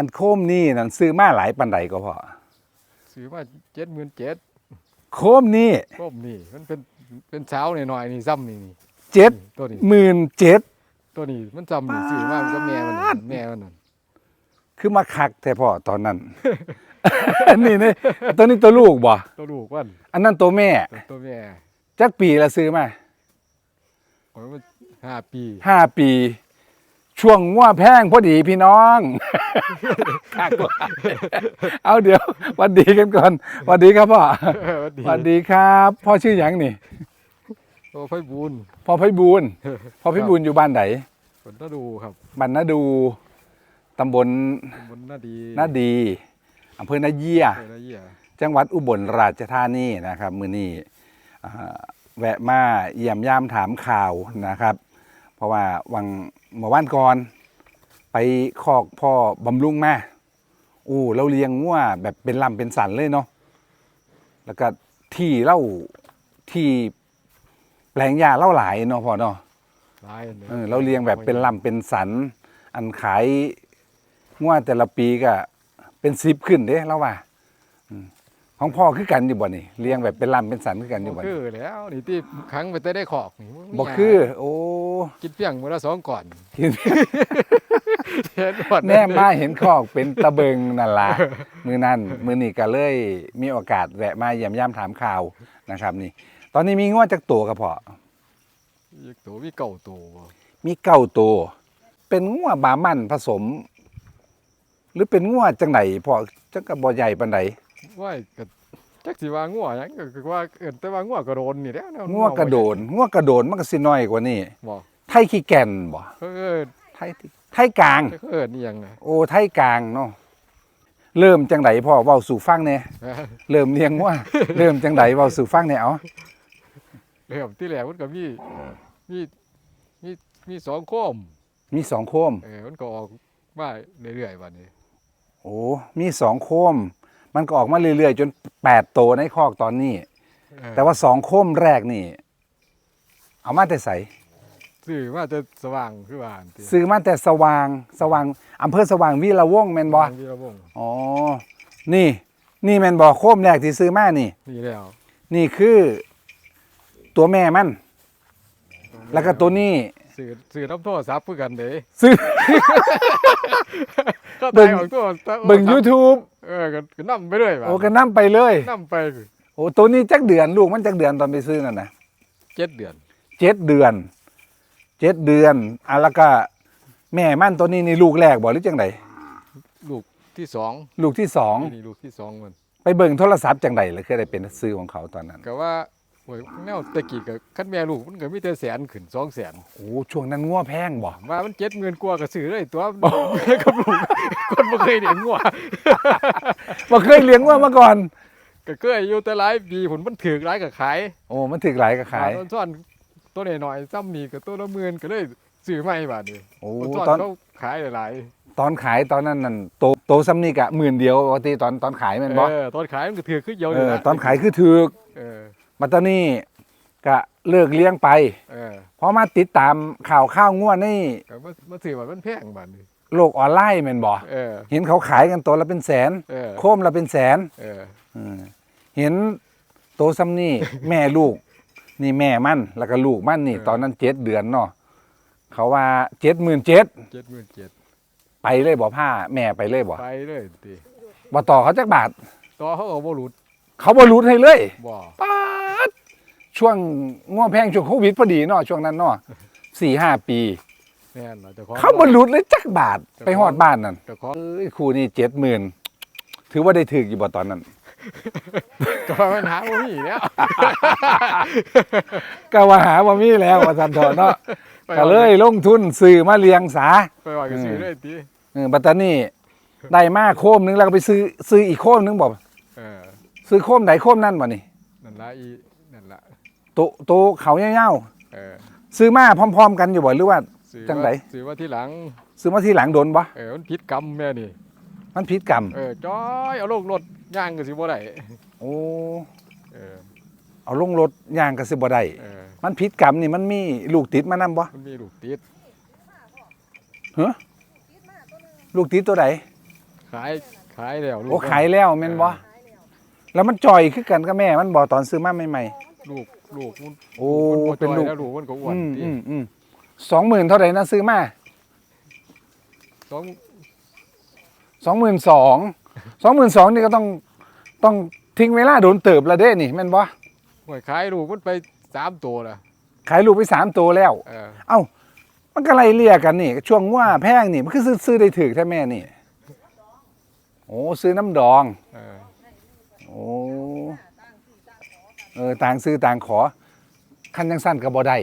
อันโคมนี่นั่นซื้อมาหลายปันใดก็พอซื้อมาเจ็ดหมื่นเจ็ดโคมนี่ก้มนี่มันเป็นเป็นเช้าหน่อยๆนี่ซ้ำนี่นี่เจ็ดตัวนี้หมื่นเจ็ดตัวนี้มันซ้ำนี่ซื้อมามันก็แม่มันนั่นแม่มันนั่นคือมาคักแต่พอตอนนั้นอันนี้นี่ตัวนี้ตัวลูกบ่ตัวลูกมันอันนั้นตัวแม่ตัวตัวแม่จักปีละซื้อมาโอ้ยมันห้าปีห้าปี ช่วงง่วแพงพอดีพี่น้องคักว่าเอาเดี๋ยวหวันดีกันก่อนหวันดีครับพ่อเออวันดีหวันดีครับ พ่อชื่อหยังนี่ตัวไฟบุญพ่อไพบูลย์พ่อไพบูลย์อยู่บ้านไหนผลน่าดูครับบ้านนาดูตำบลบนน่าดีนาดีอำเภอนาเยียเออนาเยี่ยจังหวัดอุบลราชธานีนะครับ มือนี้อ่าแวะมาเยี่ยมยามถามข่าวนะครับ เพราะว่าวังเมื่อวานก่อน ไปคอกพ่อบำรุงมาอู้เราเลี้ยงงัวแบบเป็นลำเป็นสันเลยเนาะแล้วก็ที่เล่าที่แปลงยาเล่าหลายเนาะพ่อเนาะร้ายอันนี้เออเราเลี้ยงแบบเป็นลำเป็นสัน อันขายงัวแต่ละปีก็เป็นสิบขึ้นเด้แล้วว่าอืมของพ่อคือกันอยู่บ่นี่เลี้ยงแบบเป็นลำเป็นสันคือกันอยู่บ่คืนี่อแล้วนี่ที่ครั้งไปแต่ได้ขอกนี่มันบ่คือ โอ้ กินเพียงมื้อละสองก่อนเห็นเห็นหมดแน่มาเห็นคอกเป็นตะเบิงนั่นล่ะมือนั่นมือนี่ก็เลยมีโอกาสแวะมาเยี่ยมย่ามถามข่าวนะครับ นี่ ตอนนี้มีงัวจักตัวกระเพาะอีกตัวมีเก่าตัวบ่มีเก้าตัวเป็นงัวบามันผสม หรือเป็นงัวจังไหนพอจังกระบอใหญ่ปานใดว่าก็จักสิว่างัวหยังก็คือว่าเอิ้นแต่ว่างัวกระโดนนี่แหล้วงัวกระโดนงัวกระโดนมันก็สิน้อยกว่านี่บ่ ไทยขี้แก่นบ่เขาเอิ้นไทยไทยกลาง เขาเอิ้นนี่หยังน่ะโอ้ไทยกลางเนาะเริ่มจังไดพ่อเว้าสู่ฟังแหน่เริ่มเลี้ยงว่า เริ่มจังไดเว้าสู่ฟังแหน่เอาเริ่มที่แรกมันก็มีมีมีมีสองโคมมีสองโคม เออมันก็ออกมาเรื่อยๆบัดนี้โอ้มีสองโคม มันก็ออกมาเรื่อยๆ จนแปดโตในคอกตอนนี้ เออแต่ว่าสองโคมแรกนี่ เอามาแต่ใส ซื้อมาจะสว่างคือว่าอันติซื้อมาแต่สว่างสว่างอำเภอสว่างวีระวงศ์แม่นบ่วีระวงศ์อ๋อ นี่ นี่แม่นบ่โคมแรกที่ซื้อมานี่ นี่แล้วนี่คือ ตัวแม่มัน แล้วก็ตัวนี้ซื้อซื้อน้ำโทรศัพท์คือกันเด้ซื้อ ก็เบิ่ได้งของตัวเบิ่ง YouTube เออก็ก็นำไปเลยว่ะโอ้ก็นํไปเลยนำไปโอ้ตัวนี้จักเดือนลูกมันจักเดือนตอนไปซื้อนั่นนะเจ็ดเดือน เจ็ดเดือน เจ็ดเดือนอะแล้วก็แม่มันตัวนี้นี่ลูกแรกบ่หรือจังไดลูกที่สองลูกที่สองนี่ลูกที่สองมันไปเบิ่งโทรศัพท์จังไดเลยคือได้เป็นซื้อของเขาตอนนั้นก็ว่าโอ้ยแนวตะกี้ก็คันแม่ลูกมันก็มีแต่แสนขึ้นสองแสนโอ้ช่วงนั้นงัวแพงบ่ว่ามันเจ็ดหมื่นกว่าก็ซื้อเลยตัวกับลูกคนบ่เคยเลี้ยงงัวบ่เคยเลี้ยงงัวมาก่อนก็เคยอยู่แต่หลายปีผลมันถือหลายก็ขาย โอ้มันถึกหลายก็ขายตอนซ่อน ตัวน้อยๆซ้ำนี่ก็ตัวละหมื่นก็เลยซื้อใหม่บาดนี้โอ้ตอนตอนเขาขายหลายตอนขายตอนนั้นนั่นโตโตซ้ำนี่กะหมื่นเดียวปกติตอนตอนขายๆแม่นบ่เออตอนขายมันก็ถือขึ้นเยอะเอเลยอนะตอนขายคือถูกเออมาตอนนี้ก็เลิกเลี้ยงไป เออเพราะมาติดตามข่าวข้าวงัวนี่ก็มามาซื้อว่ามันแพงบาดนี้โลกออนไลน์แม่นบ่เออเห็นเขาขายกันตัวละเป็นแสน เออโคมละเป็นแสนเอออืมเห็นโตซ้ำนี่ แม่ลูก นี่แม่มันแล้วก็ลูกมันนี่ ตอนนั้นเจ็ดเดือนเนาะเขาว่าเจ็ดหมื่นเจ็ดเจ็ดหมื่นเจ็ดไปเลยบ่ผ้าแม่ไปเลยบ่ไปเลยติบ่ต่อเขาจักบาทต่อเขาเอาบ่หลุด เขาบ่รู้ให้เลยบ่ป๊าดช่วงง่วงแพงช่วงโควิดพอดีเนาะช่วงนั้นเนาะสี่ห้าปีแม่นล่ะแต่ของเขาบ่รู้เลยจักบาทไปฮอดบ้านนั่นแต่ของเอ้ยครูนี่เจ็ดหมื่นถือว่าได้ถึกอยู่บ่ตอนนั้น ก็ปัญหาบ่มีแล้วก็ว่าหาว่ามีแล้วว่าซั่นเถอะเนาะไปก็เลยลงทุนซื้อมาเลี้ยงสาไปว่าก็ซื้อเลยติเออบัตตานี่ได้มาโคมนึงแล้วก็ไปซื้อซื้ออีกโคมนึงบอกเออซื้อโคมไหนโคมนั่นบ่นี่นั่นละอีนั่นละโตโตเขาเงี้ยวเออๆซื้อมาพร้อม ๆ กันอยู่บ่หรือว่าซื้อจังไดว่าซื้อว่าที่หลัง ซื้อมาทีหลังโดนบ่เออมันผิดกรรมแม่นี่มันผิดกรรมเออจ้อยเอาลงรถ ย่างก็สิบ่ได้โอ้เออเอาลงรถย่างก็สิบ่ได้เออมันผิดกรรมนี่มันมีลูกติดมานํบ่มันมีลูกติดลูกติดตัวใดขายขายแล้วลูกโอ้ขายแล้วแม่นบ่แล้วมันจ่อยคือกันกับแม่มันบ่ตอนซื้อมาใหม่ลูกลูกมันๆโอ้มันบ่เป็นจ่อยลูกแล้วลูกมันก็อ้วนอืมติอืมอืมสองหมื่นเท่าไหร่นะซื้อมาสองสองหมื่นสอง สองหมื่นสองนี่ก็ต้องต้องทิ้งเวลาโดนเติบละเด้นี่แม่นบ่หวยขายลูกมันไปสามตัวละขายลูกไปสามตัวแล้ว เออเอ้า มันก็ไล่เลี่ยกันนี่ ช่วงว่าแพงนี่มันคือซื้อซื้อได้ถือแท้แม่นี่ โอ้ซื้อน้ำดอง เออโอ้เออต่างซื้อต่างขอคันยังสั้นก็บ่ได้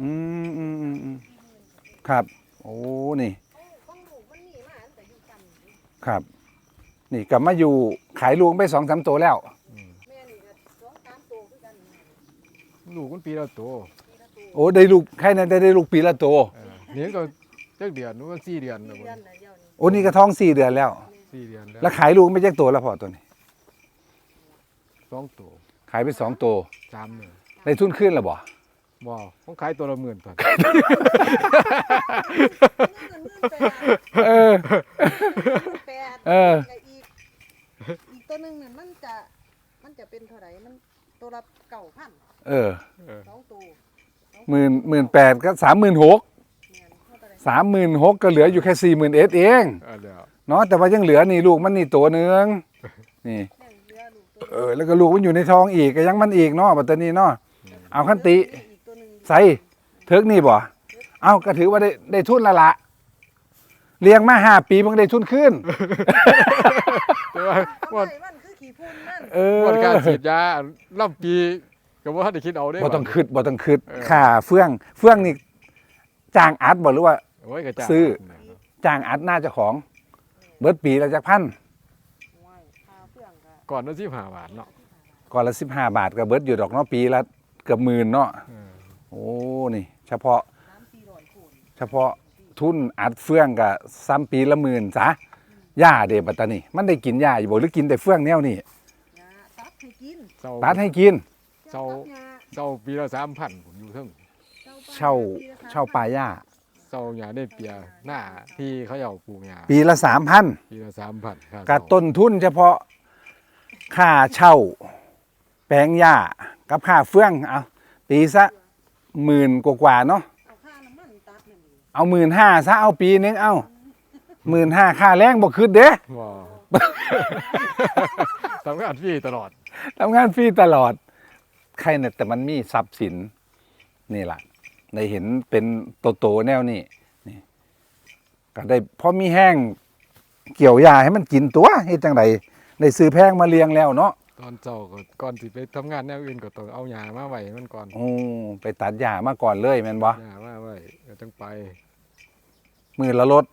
อืมอืมอืมอืมครับ โอ้นี่ ของลูกมันมีมาตั้งแต่อยู่กัน ครับ นี่กลับมาอยู่ขายลูกไปสองสามตัวแล้ว แม่นี่ก็สองสามตัวคือกันลูกมันปีละตัวปีละตัวโอ้ได้ลูกแค่นั้นได้ได้ลูกปีละตัวเออนี่ก็จักเดือนนู้นสี่เดือนแล้วเดือนละเดียวนี่โอ้นี่ก็ท้องสี่เดือนแล้ว สี่เดือนแล้วแล้วขายลูกไม่แจ้งตัวแล้วพอตัวนี้ สองตัวขายไปสองตัวสามหมื่นได้ทุนขึ้นแล้วบ่บ่ผมขายตัวละหมื่นตัวเงินแปดเออ แปดเออ แล้วอีกอีกตัวหนึ่งเนี่ยมันจะมันจะเป็นเท่าไหร่มันตัวละเก่าพันเออเออสองตัวหมื่นหมื่นแปดก็สามหมื่นหกเนี่ยเท่าไหร่สามหมื่นหกก็เหลืออยู่แค่สี่หมื่นเอสเองเออเดี๋ยวเนาะแต่ว่ายังเหลือนี่ลูกมันนี่ตัวหนึงนี่ แม่งเรือลูกตัวเออแล้วก็ลูกมันอยู่ในท้องอีกก็ยังมันอีกเนาะปัตตานีเนาะเอาขั้นติ อีกตัวหนึ่งใส่เทิกนี่บ่ เอาก็ถือว่าได้ได้ทุนและละ เลี้ยงมาห้าปีมันก็ได้ทุนขึ้น แต่ว่าทำว่าไมมันคือขี่พุ่นนั่นเออว่าการฉีดยาล่ำปีก็บ่ทันได้คิดเอาได้บ่ต้องคิดบ่ต้องคิดเออค่าเฟื่องเฟื่องนี่จ้างอัดบ่หรือว่าโอ้ยกระจายซื้อจ้างอัดหน้าเจ้าของ เบิดปีละจักพันโอ้ยพาเพื่อนก็ก่อนนั้นสิบห้าบาทเนาะก่อนละสิบห้าบาทก็เบิดอยู่ดอกเนาะปีละเกือบหมื่นเนาะเออโอ้นี่ เฉพาะสามสี่ร้อยคนเฉพาะ ทุนอัดเฟื่องกับซ้ำปีละหมื่นซะหญ้าเดบัตตานี่มันได้กินหญ้าอยู่บ่หรือกินแต่เฟื่องแนวนี่ยาตัดให้กินเจ้าตัดให้กินเจ้าตัดยาเจ้าปีละสามพันผมอยู่เทั้งเช่าเช่าปลาหญ้าเจ้าหญ้าได้เปียหน้าที่เขาเอาปลูกหญ้าปีละสามพันปีละสามพันค่ากับเช่าต้นทุนเฉพาะค่าเช่า แปลงหญ้ากับค่าเฟื่องเอาปีซะหมื่นกว่าๆเนาะ เองเอาหมื่นห้าซะเอาปีนึงเอาหมื่นห้าค่าแรงบ่คืดเด้ว้าวทำงานฟรีตลอด ทำงานฟรีตลอด ใครเนี่ยแต่มันมีทรัพย์สินนี่แหละได้เห็นเป็นโตๆแนวนี้นี่ ก็ได้พอมีแห้งเกี่ยวยาให้มันกินตัวเฮ็ดจังไดได้ซื้อแพงมาเลี้ยงแล้วเนาะ ตอนเจ้าก็ก่อนสิไปทำงานแนวอื่นก็ต้องเอาหญ้ามาไว้มันก่อนโอ้ไปตัดหญ้ามาก่อนเลยแม่นบ่หญ้ามาไว้ก็ต้องไปมือละรถ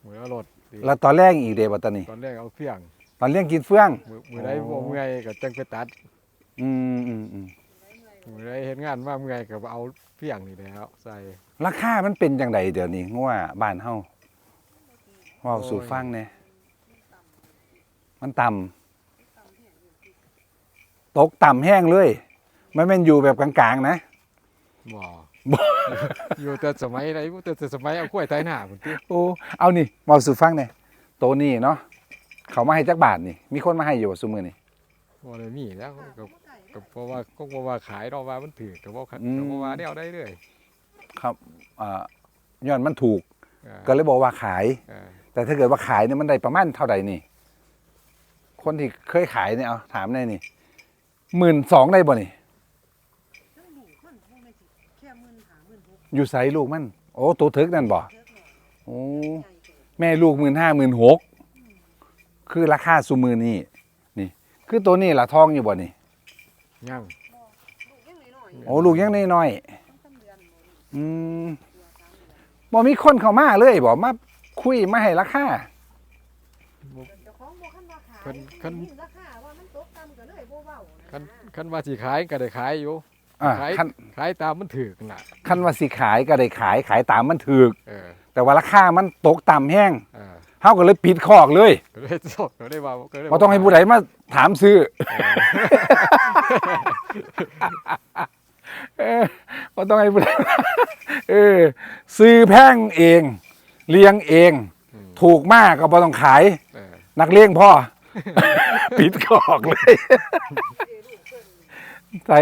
เหมือนรถดีแล้วตอนแรกอีกเดบัตตานีตอนแรกเอาเพียงตอนเลี้ยงกินเฟื่อง มือมือใดอ๋อบ่เมื่อยก็จังไปตัด อืมอืมอืมมือใดเฮ็ดงานมาเมื่อยก็เอาเพียงนี่แหล้วใส่ ราคามันเป็นจังไดเดี๋ยวนี้งัวบ้านเฮาเว้าสู่ฟังแหน่มันต่ำ ตกต่ำแห้งเลยมันแม่นอยู่แบบกลางๆนะ บ่อยู่แต่สมัยใดแต่แต่สมัยเอากล้วยไถหน้าพุ่นติโอ้เอานี่เว้าสู่ฟังแหน่โตวนี้เนาะเขามาให้จักบาทนี่ มีคนมาให้อยู่บ่ซุมื้อนี่ บ่ได้มีแล้วก็ก็เพราะว่าก็บ่ว่าขายดอกว่ามันถือก็บ่คันอืม ก็บ่ว่าแนวได้เลยครับอ่าย้อนมันถูกอ่าก็เลยบอกว่าขายอ่าแต่ถ้าเกิดว่าขายเนี่ยมันได้ประมาณเท่าไหร่นี่ คนที่เคยขายเนี่ยเอาถามได้นี่ หมื่นสองได้บ่นี่ทั้งลูกมันพวกไม่สิแค่หมื่นหาหมื่นหกอยู่ไสลูกมัน โอ้ตัวถึกนั่นบ่เทิกหน่อยโอ้ใหญ่เกินแม่ลูกหมื่นห้าหมื่นหกคือราคาสุมือนี่นี่ คือตัวนี้ละทองอยู่บ่นี่ยังลูกยังน้อยโอ้ลูกยังน้อยๆต้องตั้งเดือนบ่นี่ๆอืมตัวสามเดือนบ่มีคนเข้ามาเลยบ่มาคุยมาให้ราคาเจ้าของบ่คันว่าขายคันคันมีราคาว่ามันตกต่ำก็เลยบ่เว้านะ คันคันว่าสิขายก็ได้ขายอยู่อ่าขายคันขายตามมันถือน่ะคันว่าสิขายก็ได้ขายขายตามมันถูกเออแต่ว่าราคามันตกต่ำแห้งเออเฮาก็เลยปิดคอกเลยก็ได้สดก็ได้ว่าก็ได้บ่ต้องให้ผู้ใดมาถามซื้อ เออบ่ต้องให้ผู้ใดเออ ซื้อแพงเอง เลี้ยงเองอืมถูกมากก็บ่ต้องขาย เออ นักเลี้ยงพ่อ ปิดกอกเลย ใส่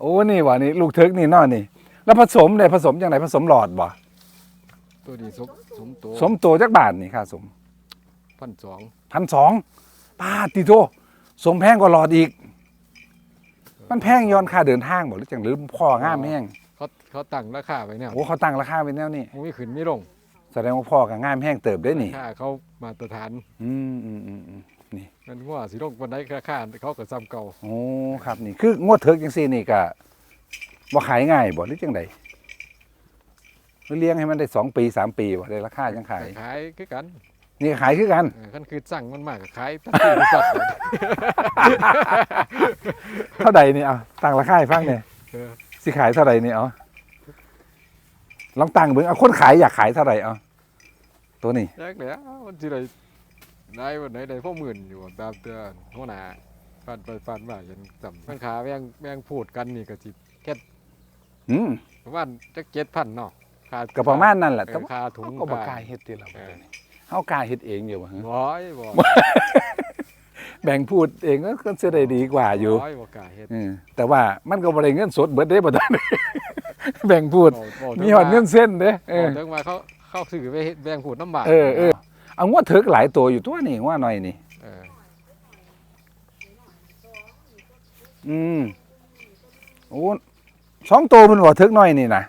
โอ้นี่วะนี่ลูกเทิกนี่เนอนี่ แล้วผสมเลยผสมจังไหนผสมหลอดบ่ตัวนี้สมสมตัวสมโตจักบาทนี่ค่าสมพันสองพันสองป้าติโตสมแพงกว่าหลอดอีก มันแพงย้อนค่าเดินทางบ่หรือจังหรือพ่องามแห้งเขาเขาตั้งราคาไว้เนี่ยโอ้เขาตั้งราคาไว้แนวนี้มันไม่ขึ้นไม่ลงแสดงว่าพ่อกับงามแห้งเติบได้นี่ค่าเขามาตรฐาน อืมอืมอืม อืมมันว่าสิลงวันใดราคาเขาก็ซ้ำเก่าโอ้ครับนี่คืองวดเถิกจังซี่นี่ก็บ่ขายง่ายบ่หรือจังไดหรือเลี้ยงให้มันได้สองปีสามปีบ่ได้ราคาจังขายขายคือกัน นี่ขายคือกันเออคันคือสั่งมันมากก็ขายตัดสินสัตว์เท่าใดนี่เอาตั้งราคาให้ฟังเนี่ยเออสิขายเท่าใดนี่เอาลองตั้งเบิ่งเอาคนขายอยากขายเท่าใดเอาตัวนี้แยกแล้วมันสิได้ ได้วันไหนได้พ่อหมื่นอยู่ตามเตือนหัวหน้าฟันไปฟันมาจนจำมันขาแม่งแม่งพูดกันนี่ก็สิแค่อืมประมาณจักเจ็ดพันเนาะค่าก็ประมาณนั่นแหละเอแต่อว่าค่าถุงเขาก็บ่กค่ล้าเฮ็ดติล่ะเออเฮากล้าเฮ็ดเองอยู่บ่ฮะบ่อยบ่อยแบ่งพูดเองก็ก็จะได้ดีกว่าอยู่บ่อยบ่กล้าเฮ็ดอืมแต่ว่ามันก็บ่ได้เงินสดเบิดเด้บ่ตอนนี้แบ่งพูดบ่บ่มีหอดเงินเส้นเด้เอเอออถึงมาเขาเข้าซื้อไปเฮ็ดแบ่งพูดน้ำบากเออเออ เอางวเถิกหลายตัวอยู่ตัวนี่ว่าหน่อยนี่เอออืมโอ้สองตัวมันบ่เถิกหน้อยนี่นะ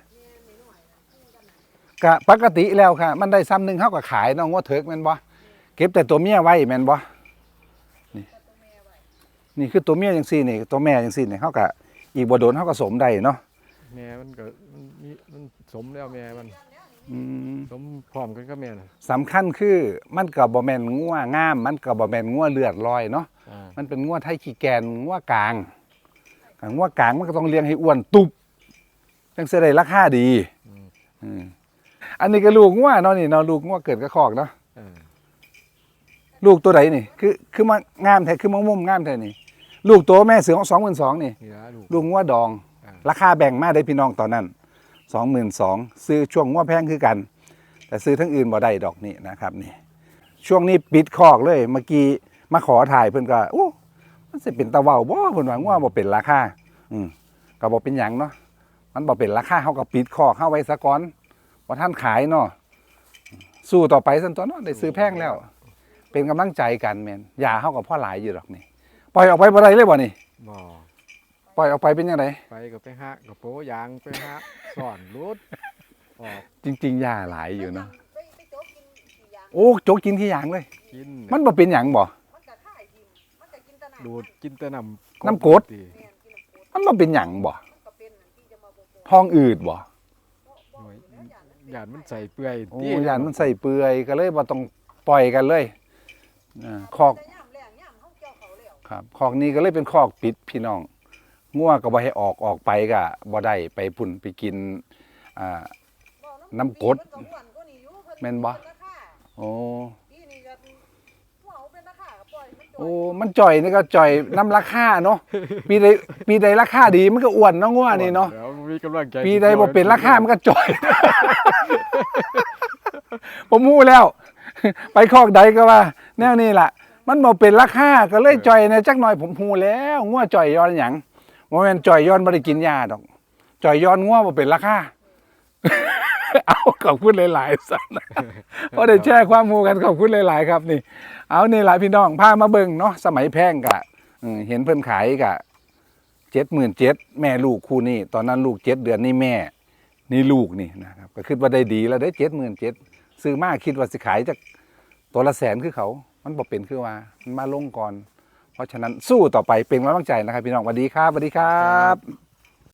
กะปกติแล้วค่ะ มันได้ซ้ำหนึ่งเฮาก็ขายนาะงวดเถิกแม่นบ่เก็บแต่ตัวเมียไว้แม่นบ่นี่นี่คือตัวเมียจังซี่นี่ ตัวแม่จังซี่นี่เฮาก็อีกบ่โดนเฮาก็สมได้เนาะแม่มันก็มันมีมันสมแล้วแม่มัน อืมสมพร้อมกันก็แม่น่ะสำคัญคือมันก็บ่แม่นงัวงาม มันก็บ่แม่นงัวเลือดลอยเนาะอ่ามันเป็นงัวไทยขี้แกนงัวกลางอ่างัวกลางมันก็ต้องเลี้ยงให้อ้วนตุบจังสิได้ราคาดีอืมอืมอันนี้ก็ลูกงัวเนาะนี่เนาะลูกงัวเกิดกระคอกเนาะเออลูกตัวใดนี่ คือคือมางามแท้คือมะมุมงามแท้นี่ ลูกตัวแม่เสือของ22,000นี่ นี่ละลูก ลูกงัวดอง อ่า ราคาแบ่งมาได้พี่น้องตอนนั้น 22,000ซื้อช่วงงัวแพงคือกัน แต่ซื้อทั้งอื่นบ่ได้ดอกนี่นะครับนี่ช่วงนี้ปิดคอกเลยเมื่อกี้มาขอถ่ายเพิ่อนก็โอ้มันสิเป็นตะเว้าบ่เพิ่อนว่างัวบ่เป็นราคาอืมก็บ่เป็นหยังเนาะมันบ่เป็นราคาเฮาก็ปิดคอกเฮาไว้ซะก่อนบ่ทันขายเนาะสู้ต่อไปซั่นตัวเนาะได้ซื้อแพงแล้ว เป็นกำลังใจกันแม่นยาเฮาก็พอหลายอยู่ดอกนี่ปล่อยออกไปบ่ได้เลยบ่นี่บ่ ปล่อยออกไปเป็นจังไดไปก็ไปหากับโปยางไปหาสอนรุดออกจริงๆยาหลายอยู่เนาะไปไปโจ๊กกินกี่อย่างโอ้โจกกินขี้หยางเลย กินมันบ่เป็นหยังบ่ มันก็ท่ายทิมมันก็กินแตะน้ำดูดกินแต่น้ำน้ำกรด ติแม่นกินน้ำโคตรมันบ่เป็นหยังบ่มันก็เป็นนั่นที่จะมาบอกท้องอืดบ่บอกโอ้ยแล้วอย่างนั้นหยาดมันใส่เปื่อยโอ้ติยานมันใส่เปื่อยก็เลยบ่ต้องปล่อยกันเลยอ่าคอกแต่ย่ำแรงย่ำเขาเกี่ยวเขาแล้วครับคอกนี้ก็เลยเป็นคอกปิดพี่น้อง งัวก็บ่ให้ออกออกไปก็บ่ได้ไปพุ่นไปกินอ่าบอกน้ำกรดเพิ่นก็อ้วนกว่านี้อยู่เพิ่นแม่นบ่เพิ่ราคาโอ้ปีนี้ก็หัวเอาเป็นราคาก็ปล่อยมันจ่อยโอ้ มันจ่อยนี่ก็จ่อยน้ำราคาเนาะปีใดปีใดราคาดีมันก็อ้วนเนาะงัวนี่เนาะดี๋ยวมีกำลังใจปีใดบ่เป็นราคามันก็จ่อย ผมรู้แล้ว ไปคอกใดก็ว่า แนวนี้ล่ะ มันบ่เป็นราคาก็เลยจ่อยนะจักหน่อยผมฮู้แล้วงัวจ่อยย้อนหยัง บ่แม่นจ่อยย้อนบ่ได้กินยาดอก จ่อยย้อนงัวบ่เป็นราคาเอาขอบคุณหลายๆสันเพราะได้แชร์ความรู้กันขอบคุณหลายๆ ครับนี่ เอานี่หลายพี่น้องพามาเบิ่งเนาะสมัยแพงกะเห็นเพิ่นขายกะเจ็ดหมื่นเจ็ดแม่ลูกคู่นี้ตอนนั้นลูกเจ็ดเดือนนี่แม่ นี่ลูกนี่นะครับ ก็คิดว่าได้ดีแล้วได้เจ็ดหมื่นเจ็ดซื้อมากคิดว่าสิขายจากตัวละแสนคือเขา มันบอกเป็นคือว่ามันมาลงก่อน เพราะฉะนั้นสู้ต่อไปเป็นกำลังใจนะครับพี่น้องสวัสดีครับสวัสดีครับ